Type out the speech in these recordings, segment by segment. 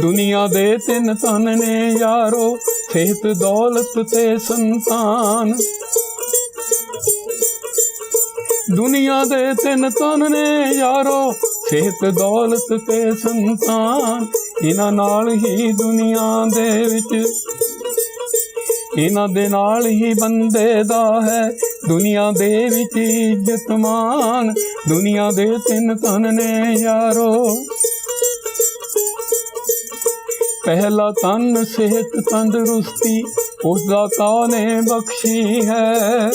ਦੁਨੀਆ ਦੇ ਤਿੰਨ ਤਨ ਨੇ ਯਾਰੋ ਸਿਹਤ ਦੌਲਤ ਤੇ ਸੰਤਾਨ। ਦੁਨੀਆ ਦੇ ਤਿੰਨ ਤਨ ਨੇ ਯਾਰੋ ਸਿਹਤ ਦੌਲਤ ਤੇ ਸੰਤਾਨ। ਇਹਨਾਂ ਨਾਲ ਹੀ ਦੁਨੀਆ ਦੇ ਵਿੱਚ ਇਹਨਾਂ ਦੇ ਨਾਲ ਹੀ ਬੰਦੇ ਦਾ ਹੈ। ਦੁਨੀਆ ਦੇ ਵਿੱਚ ਇੱਜ਼ਤ ਮਾਨ ਦੁਨੀਆ ਦੇ ਤਿੰਨ ਤਨ ਨੇ ਯਾਰੋ। ਪਹਿਲਾ ਤਨ ਸਿਹਤ ਤੰਦਰੁਸਤੀ, ਉਸ ਦਾ ਤਾ ਨੇ ਬਖਸ਼ੀ ਹੈ।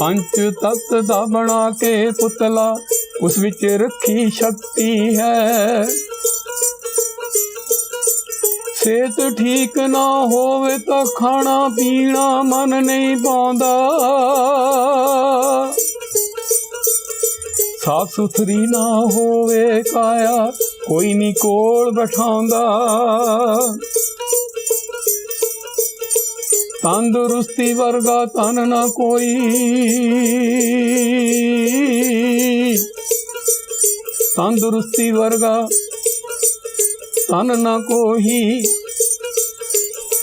ਪੰਚ ਤਤ ਦਾ ਬਣਾ ਕੇ ਪੁਤਲਾ, ਉਸ ਵਿੱਚ ਰੱਖੀ ਸ਼ਕਤੀ ਹੈ। ਸਿਹਤ ਠੀਕ ਨਾ ਹੋਵੇ ਤਾਂ ਖਾਣਾ ਪੀਣਾ ਮਨ ਨਹੀਂ ਪਾਉਂਦਾ। ਸਾਫ਼ ਸੁਥਰੀ ਨਾ ਹੋਵੇ ਕਾਇਆ, ਕੋਈ ਨਹੀਂ ਕੋਲ ਬਿਠਾਉਂਦਾ। ਤੰਦਰੁਸਤੀ ਵਰਗਾ ਤਨ ਨਾ ਕੋਈ। ਤੰਦਰੁਸਤੀ ਵਰਗਾ ਤਨ ਨਾ ਕੋਈ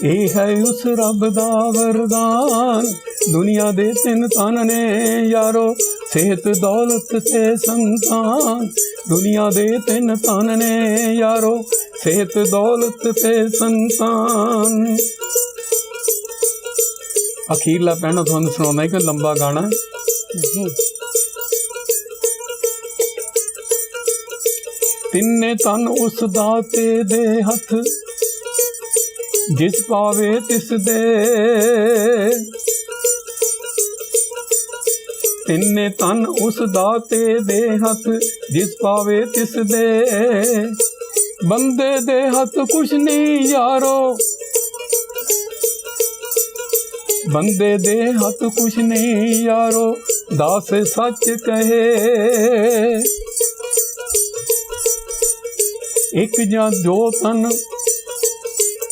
ਇਹ ਹੈ ਉਸ ਰੱਬ ਦਾ ਵਰਦਾਨ। ਦੁਨੀਆ ਦੇ ਤਿੰਨ ਤਨ ਨੇ ਯਾਰੋ, ਸਿਹਤ, ਦੌਲਤ ਤੇ ਸੰਤਾਨ। ਦੁਨੀਆ ਦੇ ਤਿੰਨ ਤਨ ਨੇ ਯਾਰੋ, ਸਿਹਤ, ਦੌਲਤ ਤੇ ਸੰਤਾਨ। ਅਖੀਰਲਾ ਪਹਿਣਾ ਤੁਹਾਨੂੰ ਸੁਣਾਉਣਾ ਇੱਕ ਲੰਬਾ ਗਾਣਾ। ਤਿੰਨੇ ਤਨ ਉਸ ਦਾਤੇ ਦੇ ਹੱਥ, ਜਿਸ ਪਾਵੇ ਤਿਸ ਦੇ। ਤਿੰਨੇ ਤਨ ਉਸ ਦਾਤੇ ਦੇ ਹੱਥ, ਜਿਸ ਪਾਵੇ ਤਿਸ ਦੇ। ਬੰਦੇ ਦੇ ਹੱਥ ਕੁਛ ਨਹੀਂ ਯਾਰੋ, ਬੰਦੇ ਦੇ ਹੱਥ ਕੁਛ ਨਹੀਂ ਯਾਰੋ, ਦਾਸ ਸੱਚ ਕਹੇ। ਇੱਕ ਜਾਂ ਦੋ ਤਨ,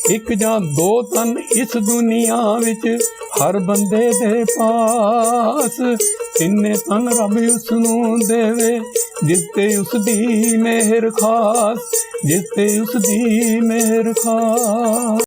ਇੱਕ ਜਾਂ ਦੋ ਤਨ ਇਸ ਦੁਨੀਆ ਵਿੱਚ ਹਰ ਬੰਦੇ ਦੇ ਪਾਸ। ਤਿੰਨੇ ਤਨ ਰੱਬ ਉਸ ਨੂੰ ਦੇਵੇ, ਜਿਸ ਤੇ ਉਸ ਦੀ ਮਿਹਰ ਖਾਸ, ਜਿਸ ਤੇ ਉਸ ਦੀ ਮਿਹਰ ਖਾਸ।